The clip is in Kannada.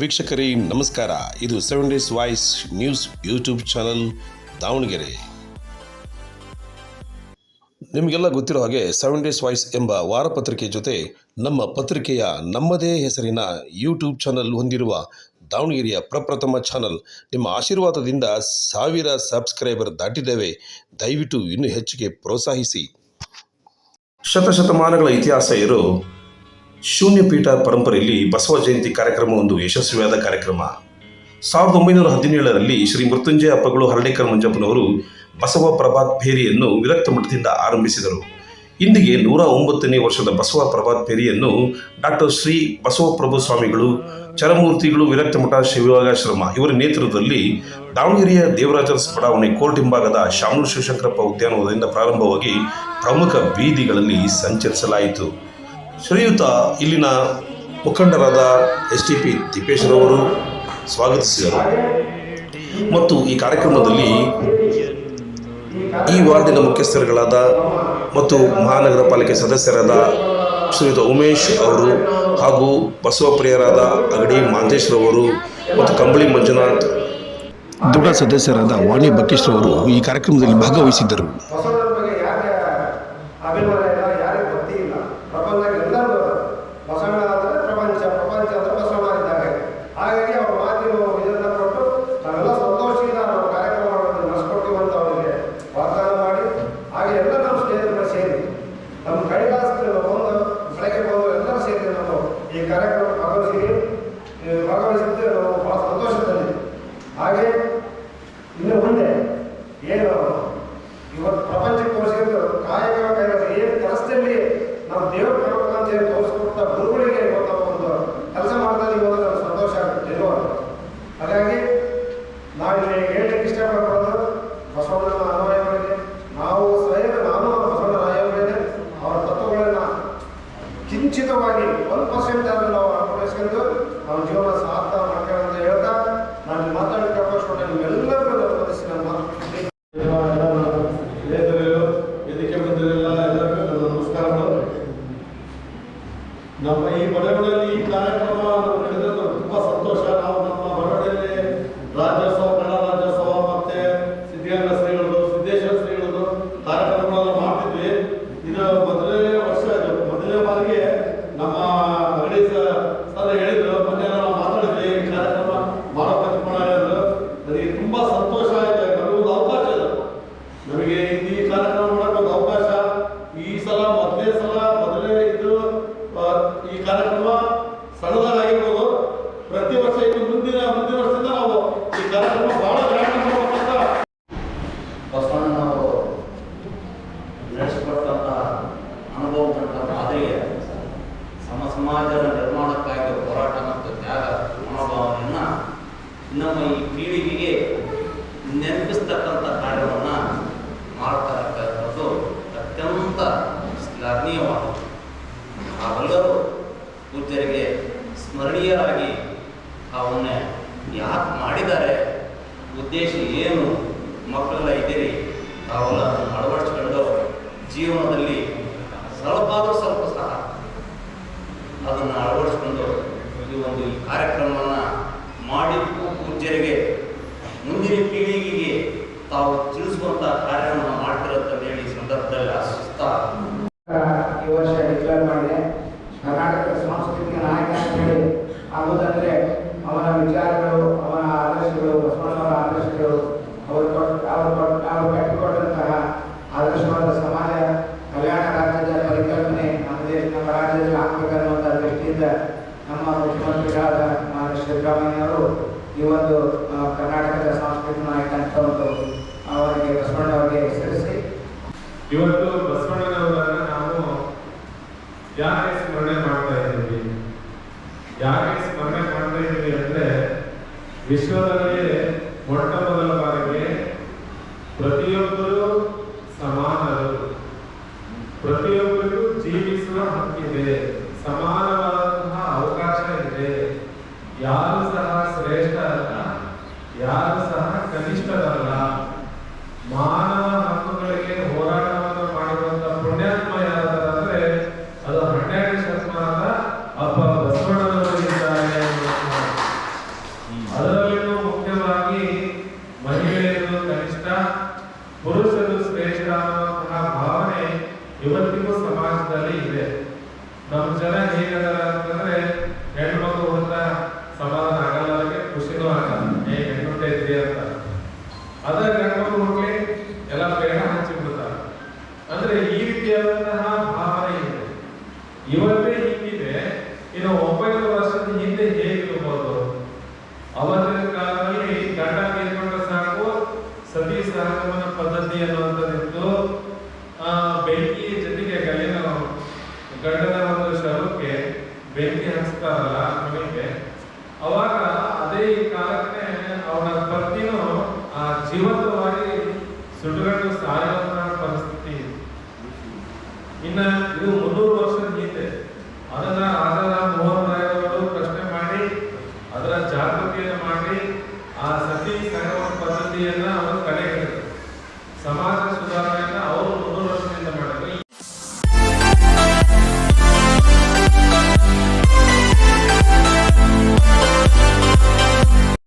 ವೀಕ್ಷಕರೇ, ನಮಸ್ಕಾರ. ಇದು seven days voice news YouTube channel Davanagere. ನಿಮಗೆಲ್ಲ ಗೊತ್ತಿರೋ ಹಾಗೆ ಸೆವೆನ್ ಡೇಸ್ ವಾಯ್ಸ್ ಎಂಬ ವಾರಪತ್ರಿಕೆ ಜೊತೆ ನಮ್ಮ ಪತ್ರಿಕೆಯ ನಮ್ಮದೇ ಹೆಸರಿನ ಯೂಟ್ಯೂಬ್ ಚಾನಲ್ ಹೊಂದಿರುವ ದಾವಣಗೆರೆಯ ಪ್ರಪ್ರಥಮ ಚಾನಲ್ ನಿಮ್ಮ ಆಶೀರ್ವಾದದಿಂದ ಸಾವಿರ ಸಬ್ಸ್ಕ್ರೈಬರ್ ದಾಟಿದ್ದೇವೆ. ದಯವಿಟ್ಟು ಇನ್ನೂ ಹೆಚ್ಚಿಗೆ ಪ್ರೋತ್ಸಾಹಿಸಿ. ಶತಶತಮಾನಗಳ ಇತಿಹಾಸ ಇರೋ ಶೂನ್ಯಪೀಠ ಪರಂಪರೆಯಲ್ಲಿ ಬಸವ ಜಯಂತಿ ಕಾರ್ಯಕ್ರಮ ಒಂದು ಯಶಸ್ವಿಯಾದ ಕಾರ್ಯಕ್ರಮ. ಸಾವಿರದ ಒಂಬೈನೂರ ಹದಿನೇಳರಲ್ಲಿ ಶ್ರೀ ಮೃತ್ಯುಂಜಯ ಅಪ್ಪಗಳು ಹರಡೇಕರ್ ಮಂಜಪ್ಪನವರು ಬಸವ ಪ್ರಭಾತ್ ಫೇರಿಯನ್ನು ವಿರಕ್ತ ಮಠದಿಂದ ಆರಂಭಿಸಿದರು. ಇಂದಿಗೆ ನೂರ ಒಂಬತ್ತನೇ ವರ್ಷದ ಬಸವ ಪ್ರಭಾತ್ ಫೇರಿಯನ್ನು ಡಾಕ್ಟರ್ ಶ್ರೀ ಬಸವಪ್ರಭು ಸ್ವಾಮಿಗಳು, ಚರಮೂರ್ತಿಗಳು, ವಿರಕ್ತ ಮಠ, ಶಿವಯೋಗಾಶ್ರಮ ಇವರ ನೇತೃತ್ವದಲ್ಲಿ ದಾವಣಗೆರೆಯ ದೇವರಾಜರ ಬಡಾವಣೆ ಕೋರ್ಟ್ ಹಿಂಭಾಗದ ಶಾಮೂರು ಶಿವಶಂಕರಪ್ಪ ಉದ್ಯಾನವನದಿಂದ ಪ್ರಾರಂಭವಾಗಿ ಪ್ರಮುಖ ಬೀದಿಗಳಲ್ಲಿ ಸಂಚರಿಸಲಾಯಿತು. ಶ್ರೀಯುತ ಇಲ್ಲಿನ ಮುಖಂಡರಾದ ಎಸ್ ಟಿ ಪಿ ತಿಪ್ಪೇಶ್ವರವರು ಸ್ವಾಗತಿಸಿದರು. ಮತ್ತು ಈ ಕಾರ್ಯಕ್ರಮದಲ್ಲಿ ಈ ವಾರ್ಡಿನ ಮುಖ್ಯಸ್ಥರುಗಳಾದ ಮತ್ತು ಮಹಾನಗರ ಪಾಲಿಕೆ ಸದಸ್ಯರಾದ ಶ್ರೀಯುತ ಉಮೇಶ್ ಅವರು ಹಾಗೂ ಬಸವಪ್ರಿಯರಾದ ಅಗಡಿ ಮಾಂತೇಶ್ರವರು ಮತ್ತು ಕಂಬಳಿ ಮಂಜುನಾಥ್ ದೃಢ ಸದಸ್ಯರಾದ ವಾಣಿ ಬಕೇಶ್ರವರು ಈ ಕಾರ್ಯಕ್ರಮದಲ್ಲಿ ಭಾಗವಹಿಸಿದ್ದರು. ನಮ್ಮ ಈ ಪೀಳಿಗೆಗೆ ನೆನಪಿಸ್ತಕ್ಕಂಥ ಕಾರ್ಯವನ್ನು ಮಾಡ್ತಾ ಇರ್ತಕ್ಕಂಥದ್ದು ಅತ್ಯಂತ ಶ್ಲಾಘನೀಯವಾದದ್ದು ನಾವೆಲ್ಲರೂ ಪೂಜ್ಯರಿಗೆ ಸ್ಮರಣೀಯರಾಗಿ ಅವನ್ನ ಯಾಕೆ ಮಾಡಿದ್ದಾರೆ, ಉದ್ದೇಶ ಏನು, ಮಕ್ಕಳೆಲ್ಲ ಇದ್ದೀರಿ ತಾವೆಲ್ಲ ಅದನ್ನು ಅಳವಡಿಸ್ಕೊಂಡು ಜೀವನದಲ್ಲಿ ಸ್ವಲ್ಪ ಆದರೂ ಸ್ವಲ್ಪ ಸಹ ಅದನ್ನು ಅಳವಡಿಸ್ಕೊಂಡು ಈ ಒಂದು ಈ ಕಾರ್ಯಕ್ರಮವನ್ನು ಪೂಜ್ಯರಿಗೆ ಮುಂದಿನ ಪೀಳಿಗೆಗೆ ತಾವು ತಿಳಿಸುವಂತಹ ಕಾರ್ಯವನ್ನು ಮಾಡ್ತಿರತ್ತಂತ ಹೇಳಿ ಸಂದರ್ಭದಲ್ಲಿ ಆಶಿಸ್ತಾ ಕರ್ನಾಟಕದ ಸಾಂಸ್ಕೃತಿಕ ನಾಯಕ ಅಂತ ಒಂದು ಅವರಿಗೆ ಬಸವಣ್ಣವರಿಗೆ ಹೆಸರಿಸಿ. ಇವತ್ತು ಬಸವಣ್ಣನವರನ್ನ ನಾವು ಯಾಕೆ ಸ್ಮರಣೆ ಮಾಡ್ತಾ ಇದ್ದೀವಿ? ಯಾಕೆ ಸ್ಮರಣೆ ಮಾಡ್ತಾ ಇದ್ದೀವಿ ಅಂದ್ರೆ ವಿಶ್ವದಲ್ಲಿ ಮೊಟ್ಟ ಮೊದಲ ಬಾರಿಗೆ ಪ್ರತಿಯೊಬ್ಬರು ಸಮಾನರು. ಪ್ರತಿಯೊಬ್ಬರಿಗೂ ಜೀವಿಸುವ ಹಕ್ಕಿದೆ. ಸಮಾನವಾದಂತಹ ಪುರುಷರು ಶ್ರೇಷ್ಠ ಅನ್ನುವಂತಹ ಭಾವನೆ ಇವತ್ತಿಗೂ ಸಮಾಜದಲ್ಲಿ ಇದೆ. ನಮ್ಮ ಜನ ಹೇಗದಾರ ಅಂತಂದ್ರೆ ಹೆಣ್ಮಕ್ಳು ಅಂತ ಸಮಾಧಾನ ಆಗಲ್ಲ ಖುಷಿನೂ ಆಗಲ್ಲ. ಏ ಹೆಣ್ಣು ಅಂತ. ಕಾರಣ ಒಂದು ಬೆಂಕಿ ಹಚ್ತಾರಲ್ಲ ಮನೆಗೆ, ಅವಾಗ ಅದೇ ಕಾಲಕ್ಕೆ ಅವನ ಪತ್ನಿನೂ ಆ ಜೀವಂತವಾಗಿ ಸುಡುಗಟ್ಟು ಸಾಯುವಂತಹ ಪರಿಸ್ಥಿತಿ. ಇನ್ನ ಇದು ಮುನ್ನೂರು ವರ್ಷದ ಹಿಂದೆ ಅದನ್ನ ರಾಜಾರಾಮ್ ಮೋಹನ್ ರಾಯ್ ಪ್ರಶ್ನೆ ಮಾಡಿ, ಅದರ ಜಾಗೃತಿಯನ್ನು ಮಾಡಿ, ಆ ಸತಿ ಸಂಗಮ ಪದ್ಧತಿಯನ್ನ ಅವರು ಕಡೆ ಸಮಾಜ